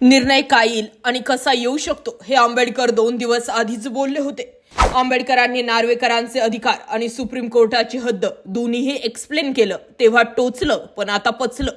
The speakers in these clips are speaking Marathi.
निर्णय काय येईल आणि कसा येऊ शकतो हे आंबेडकर दोन दिवस आधीच बोलले होते. आंबेडकरांनी नार्वेकरांचे अधिकार आणि सुप्रीम कोर्टाची हद्द दोन्हीही एक्सप्लेन केलं तेव्हा टोचलं पण आता पचलं.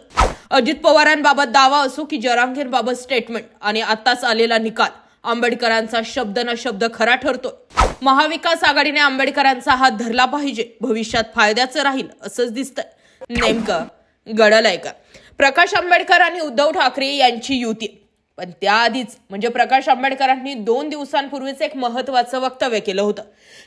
अजित पवारांबाबत दावा असो की जरांगेंबाबत स्टेटमेंट आणि आताच आलेला निकाल आंबेडकरांचा शब्द न शब्द खरा ठरतोय. महाविकास आघाडीने आंबेडकरांचा हात धरला पाहिजे भविष्यात फायद्याचं राहील असंच दिसतंय. नेमकं घडलंय का? प्रकाश आंबेडकर आणि उद्धव ठाकरे यांची युती. पण त्याआधीच म्हणजे प्रकाश आंबेडकरांनी दोन दिवसांपूर्वीच एक महत्वाचं वक्तव्य केलं होतं.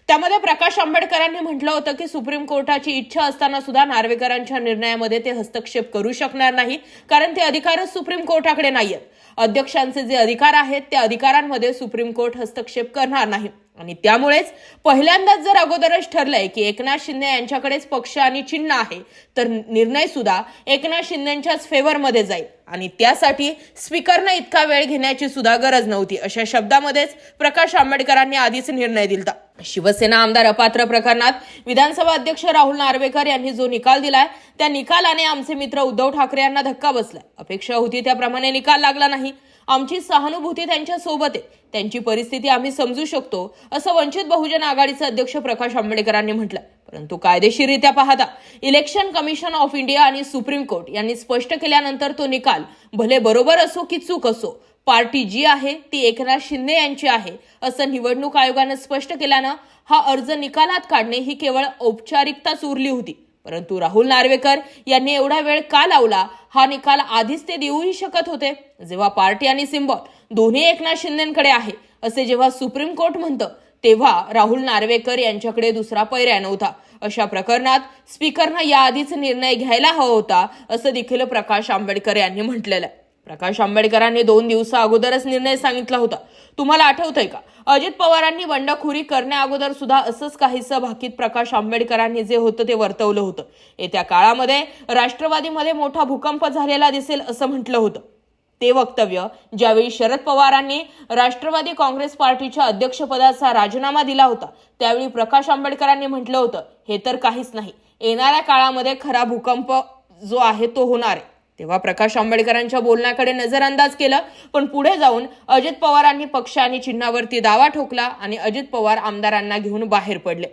त्यामध्ये प्रकाश आंबेडकरांनी म्हटलं होतं की सुप्रीम कोर्टाची इच्छा असताना सुद्धा नार्वेकरांच्या निर्णयामध्ये ते हस्तक्षेप करू शकणार नाही कारण ते अधिकारच सुप्रीम कोर्टाकडे नाहीयेत. अध्यक्षांचे जे अधिकार आहेत त्या अधिकारांमध्ये सुप्रीम कोर्ट हस्तक्षेप करणार नाही. आणि त्यामुळेच पहिल्यांदाच जर अगोदरच ठरलंय की एकनाथ शिंदे यांच्याकडेच पक्ष आणि चिन्ह आहे तर निर्णय सुद्धा एकनाथ शिंदेच्याच फेवरमध्ये जाईल. आणि त्यासाठी स्पीकरनं इतका वेळ घेण्याची सुद्धा गरज नव्हती. अशा शब्दामध्येच प्रकाश आंबेडकरांनी आधीच निर्णय दिला शिवसेना आमदार अपात्र प्रकरणात विधानसभा अध्यक्ष राहुल नार्वेकर यांनी जो निकाल दिलाय त्या निकालाने आमचे मित्र उद्धव ठाकरे यांना धक्का बसलाय. अपेक्षा होती त्याप्रमाणे निकाल लागला नाही. आमची सहानुभूती त्यांच्यासोबत आहे. त्यांची परिस्थिती आम्ही समजू शकतो असं वंचित बहुजन आघाडीचे अध्यक्ष प्रकाश आंबेडकरांनी म्हटलं परंतु कायदेशीररित्या पाहता इलेक्शन कमिशन ऑफ इंडिया आणि सुप्रीम कोर्ट यांनी स्पष्ट केल्यानंतर तो निकाल भले बरोबर असो की चूक असो पार्टी जी आहे ती एकनाथ शिंदे यांची आहे असं निवडणूक आयोगानं स्पष्ट केल्यानं हा अर्ज निकालात काढणे ही केवळ औपचारिकताच उरली होती. परंतु राहुल नार्वेकर यांनी एवढा वेळ का लावला? हा निकाल आधीच ते देऊही शकत होते. जेव्हा पार्टी आणि सिम्बॉल दोन्ही एकनाथ शिंदेकडे आहे असे जेव्हा सुप्रीम कोर्ट म्हणतं तेव्हा राहुल नार्वेकर यांच्याकडे दुसरा पर्याय नव्हता. अशा प्रकरणात स्पीकरनं याआधीच निर्णय घ्यायला हवा होता असं देखील प्रकाश आंबेडकर यांनी म्हटलेलं आहे. प्रकाश आंबेडकरांनी दोन दिवसा अगोदरच निर्णय सांगितला होता. तुम्हाला आठवतंय का? अजित पवारांनी बंडखोरी करण्या अगोदर सुद्धा असंच काहीसं भाकीत प्रकाश आंबेडकरांनी जे होतं ते वर्तवलं होतं. येत्या काळामध्ये राष्ट्रवादीमध्ये मोठा भूकंप झालेला दिसेल असं म्हटलं होतं. ते वक्तव्य. ज्यावेळी शरद पवारांनी राष्ट्रवादी काँग्रेस पार्टीच्या अध्यक्षपदाचा राजीनामा दिला होता त्यावेळी प्रकाश आंबेडकरांनी म्हटलं होतं हे तर काहीच नाही. येणाऱ्या काळामध्ये खरा भूकंप जो आहे तो होणार आहे. तेव्हा प्रकाश आंबेडकरांच्या बोलण्याकडे नजरअंदाज केलं पण पुढे जाऊन अजित पवारांनी पक्ष आणि चिन्हावरती दावा ठोकला आणि अजित पवार आमदारांना घेऊन बाहेर पडले.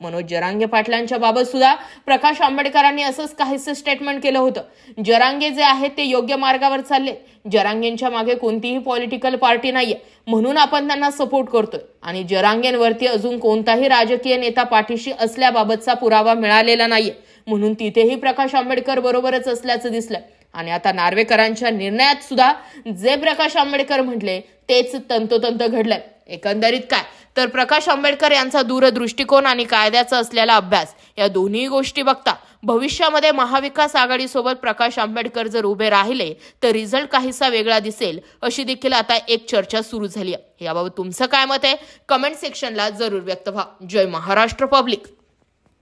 मनोज जरांगे पाटलांच्या बाबत सुद्धा प्रकाश आंबेडकरांनी असंच काहीसं स्टेटमेंट केलं होतं. जरांगे जे आहेत ते योग्य मार्गावर चालले. जरांगेंच्या मागे कोणतीही पॉलिटिकल पार्टी नाहीये. म्हणून आपण त्यांना सपोर्ट करतोय. आणि जरांगेंवरती अजून कोणताही राजकीय नेता पाठीशी असल्याबाबतचा पुरावा मिळालेला नाहीये. म्हणून तिथेही प्रकाश आंबेडकर बरोबरच असल्याचं दिसलंय. आणि आता नार्वेकरांच्या निर्णयात सुद्धा जे प्रकाश आंबेडकर म्हटले तेच तंतोतंत घडलंय. एकंदरीत काय? तर प्रकाश आंबेडकर यांचा दूरदृष्टिकोन आणि कायद्याचा असलेला अभ्यास या दोन्ही गोष्टी बघता भविष्यामध्ये महाविकास आघाडीसोबत प्रकाश आंबेडकर जर उभे राहिले तर रिझल्ट काहीसा वेगळा दिसेल अशी देखील आता एक चर्चा सुरू झाली आहे. याबाबत तुमचं काय मत आहे? कमेंट सेक्शनला जरूर व्यक्त व्हा. जय महाराष्ट्र पब्लिक